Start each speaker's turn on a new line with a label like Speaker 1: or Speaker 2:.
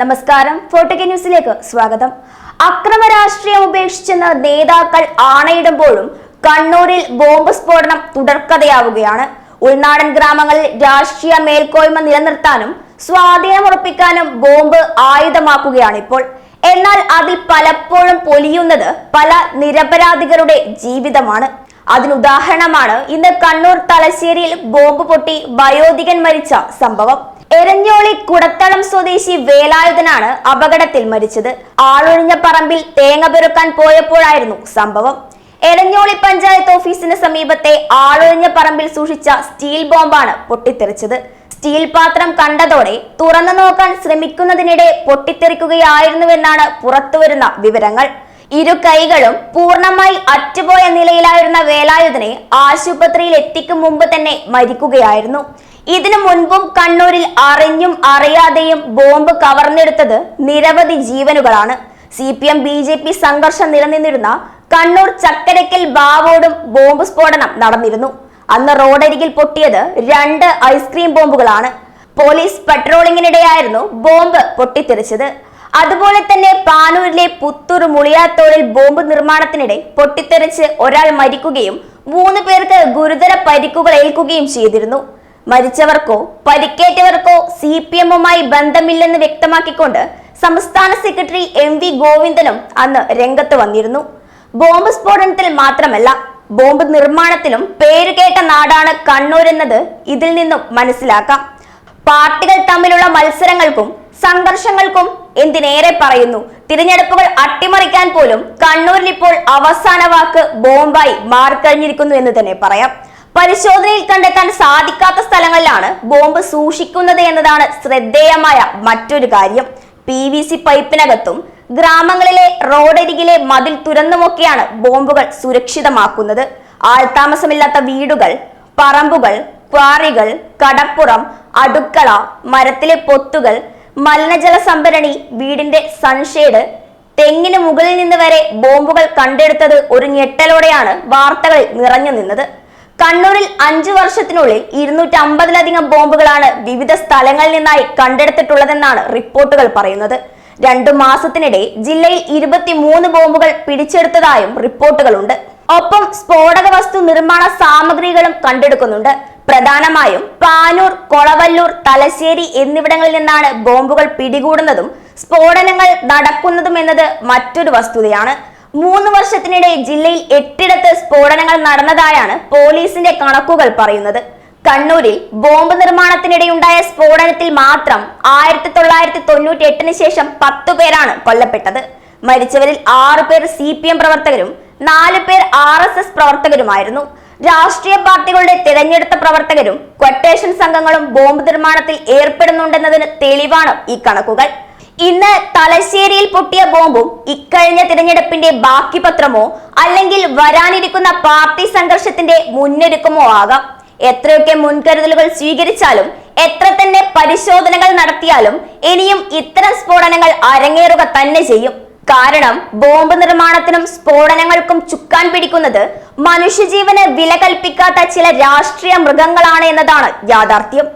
Speaker 1: നമസ്കാരം. ഫോട്ടോകെ ന്യൂസിലേക്ക് സ്വാഗതം. അക്രമ രാഷ്ട്രീയം ഉപേക്ഷിച്ചെന്ന് നേതാക്കൾ ആണയിടുമ്പോഴും കണ്ണൂരിൽ ബോംബ് സ്ഫോടനം തുടർക്കഥയാവുകയാണ്. ഉൾനാടൻ ഗ്രാമങ്ങളിൽ രാഷ്ട്രീയ മേൽക്കോയ്മ നിലനിർത്താനും സ്വാധീനമുറപ്പിക്കാനും ബോംബ് ആയുധമാക്കുകയാണ് ഇപ്പോൾ എന്നാൽ അതിൽ പലപ്പോഴും പൊലിയുന്നത് പല നിരപരാധികളുടെ ജീവിതമാണ്. അതിനുദാഹരണമാണ് ഇന്ന് കണ്ണൂർ തലശ്ശേരിയിൽ ബോംബ് പൊട്ടി വയോധികൻ മരിച്ച സംഭവം. എരഞ്ഞോളി കുടത്തളം സ്വദേശി വേലായുധനാണ് അപകടത്തിൽ മരിച്ചത്. ആളൊഴിഞ്ഞ പറമ്പിൽ തേങ്ങ പെറുക്കാൻ പോയപ്പോഴായിരുന്നു സംഭവം. എരഞ്ഞോളി പഞ്ചായത്ത് ഓഫീസിന് സമീപത്തെ ആളൊഴിഞ്ഞ പറമ്പിൽ സൂക്ഷിച്ച സ്റ്റീൽ ബോംബാണ് പൊട്ടിത്തെറിച്ചത്. സ്റ്റീൽ പാത്രം കണ്ടതോടെ തുറന്നു നോക്കാൻ ശ്രമിക്കുന്നതിനിടെ പൊട്ടിത്തെറിക്കുകയായിരുന്നുവെന്നാണ് പുറത്തുവരുന്ന വിവരങ്ങൾ. ഇരു കൈകളും പൂർണമായി അറ്റുപോയ നിലയിലായിരുന്ന വേലായുധനെ ആശുപത്രിയിൽ എത്തിക്കും മുമ്പ് തന്നെ മരിക്കുകയായിരുന്നു. ഇതിനു മുൻപും കണ്ണൂരിൽ അറിഞ്ഞും അറിയാതെയും ബോംബ് കവർന്നെടുത്തത് നിരവധി ജീവനുകളാണ്. C P M B J P സംഘർഷം നിലനിന്നിരുന്ന കണ്ണൂർ ചക്കരക്കൽ ബാവോടും ബോംബ് സ്ഫോടനം നടന്നിരുന്നു. അന്ന് റോഡരികിൽ പൊട്ടിയത് രണ്ട് ഐസ്ക്രീം ബോംബുകളാണ്. പോലീസ് പട്രോളിങ്ങിനിടെയായിരുന്നു ബോംബ് പൊട്ടിത്തെറിച്ചത്. അതുപോലെ തന്നെ പാനൂരിലെ പുത്തൂർ മുളിയാത്തോളിൽ ബോംബ് നിർമ്മാണത്തിനിടെ പൊട്ടിത്തെറിച്ച് ഒരാൾ മരിക്കുകയും മൂന്ന് പേർക്ക് ഗുരുതര പരിക്കുകൾ ഏൽക്കുകയും ചെയ്തിരുന്നു. മരിച്ചവർക്കോ പരിക്കേറ്റവർക്കോ സി പി എമ്മുമായി ബന്ധമില്ലെന്ന് വ്യക്തമാക്കിക്കൊണ്ട് സംസ്ഥാന സെക്രട്ടറി എം വി ഗോവിന്ദനും അന്ന് രംഗത്ത് വന്നിരുന്നു. ബോംബ് സ്ഫോടനത്തിൽ മാത്രമല്ല ബോംബ് നിർമ്മാണത്തിലും പേരുകേട്ട നാടാണ് കണ്ണൂർ എന്നത് ഇതിൽ നിന്നും മനസ്സിലാക്കാം. പാർട്ടികൾ തമ്മിലുള്ള മത്സരങ്ങൾക്കും സംഘർഷങ്ങൾക്കും എന്തിനേറെ പറയുന്നു? തിരഞ്ഞെടുപ്പുകൾ അട്ടിമറിക്കാൻ പോലും കണ്ണൂരിൽ ഇപ്പോൾ അവസാന വാക്ക് ബോംബായി മാറിക്കഴിഞ്ഞിരിക്കുന്നു എന്ന് തന്നെ പറയാം. പരിശോധനയിൽ കണ്ടെത്താൻ സാധിക്കാത്ത സ്ഥലങ്ങളിലാണ് ബോംബ് സൂക്ഷിക്കുന്നത് എന്നതാണ് ശ്രദ്ധേയമായ മറ്റൊരു കാര്യം. പി വി സി പൈപ്പിനകത്തും ഗ്രാമങ്ങളിലെ റോഡരികിലെ മതിൽ തുരന്നുമൊക്കെയാണ് ബോംബുകൾ സുരക്ഷിതമാക്കുന്നത്. ആൾതാമസമില്ലാത്ത വീടുകൾ പറമ്പുകൾ ക്വാറികൾ കടപ്പുറം അടുക്കള മരത്തിലെ പൊത്തുകൾ മലിനജല സംഭരണി വീടിന്റെ സൺഷേഡ് തെങ്ങിന് മുകളിൽ നിന്ന് വരെ ബോംബുകൾ കണ്ടെടുത്തത് ഒരു ഞെട്ടലോടെയാണ് വാർത്തകളിൽ നിറഞ്ഞു നിന്നത്. കണ്ണൂരിൽ അഞ്ചു വർഷത്തിനുള്ളിൽ ഇരുന്നൂറ്റി അമ്പതിലധികം ബോംബുകളാണ് വിവിധ സ്ഥലങ്ങളിൽ നിന്നായി കണ്ടെടുത്തിട്ടുള്ളതെന്നാണ് റിപ്പോർട്ടുകൾ പറയുന്നത്. രണ്ടു മാസത്തിനിടെ ജില്ലയിൽ ഇരുപത്തിമൂന്ന് ബോംബുകൾ പിടിച്ചെടുത്തതായും റിപ്പോർട്ടുകളുണ്ട്. ഒപ്പം സ്ഫോടക വസ്തു നിർമ്മാണ സാമഗ്രികളും കണ്ടെടുക്കുന്നുണ്ട്. പ്രധാനമായും പാനൂർ കൊളവല്ലൂർ തലശ്ശേരി എന്നിവിടങ്ങളിൽ നിന്നാണ് ബോംബുകൾ പിടികൂടുന്നതും സ്ഫോടനങ്ങൾ നടക്കുന്നതും എന്നത് മറ്റൊരു വസ്തുതയാണ്. മൂന്ന് വർഷത്തിനിടെ ജില്ലയിൽ എട്ടിടത്ത് സ്ഫോടനങ്ങൾ നടന്നതായാണ് പോലീസിന്റെ കണക്കുകൾ പറയുന്നത്. കണ്ണൂരിൽ ബോംബ് നിർമ്മാണത്തിനിടെയുണ്ടായ സ്ഫോടനത്തിൽ മാത്രം ആയിരത്തി തൊള്ളായിരത്തി തൊണ്ണൂറ്റി എട്ടിന് ശേഷം പത്തു പേരാണ് കൊല്ലപ്പെട്ടത്. മരിച്ചവരിൽ ആറു പേർ സി പി എം പ്രവർത്തകരും നാല് പേർ ആർ എസ് എസ് പ്രവർത്തകരുമായിരുന്നു. രാഷ്ട്രീയ പാർട്ടികളുടെ തിരഞ്ഞെടുത്ത പ്രവർത്തകരും ക്വട്ടേഷൻ സംഘങ്ങളും ബോംബ് നിർമ്മാണത്തിൽ ഏർപ്പെടുന്നുണ്ടെന്നതിന് തെളിവാണ് ഈ കണക്കുകൾ. ഇന്ന് തലശ്ശേരിയിൽ പൊട്ടിയ ബോംബും ഇക്കഴിഞ്ഞ തിരഞ്ഞെടുപ്പിന്റെ ബാക്കി പത്രമോ അല്ലെങ്കിൽ വരാനിരിക്കുന്ന പാർട്ടി സംഘർഷത്തിന്റെ മുന്നൊരുക്കമോ ആകാം. എത്രയൊക്കെ മുൻകരുതലുകൾ സ്വീകരിച്ചാലും എത്ര തന്നെ പരിശോധനകൾ നടത്തിയാലും ഇനിയും ഇത്തരം സ്ഫോടനങ്ങൾ അരങ്ങേറുക തന്നെ ചെയ്യും. കാരണം ബോംബ് നിർമ്മാണത്തിനും സ്ഫോടനങ്ങൾക്കും ചുക്കാൻ പിടിക്കുന്നത് മനുഷ്യജീവന് വില കൽപ്പിക്കാത്ത ചില രാഷ്ട്രീയ മൃഗങ്ങളാണ് എന്നതാണ് യാഥാർത്ഥ്യം.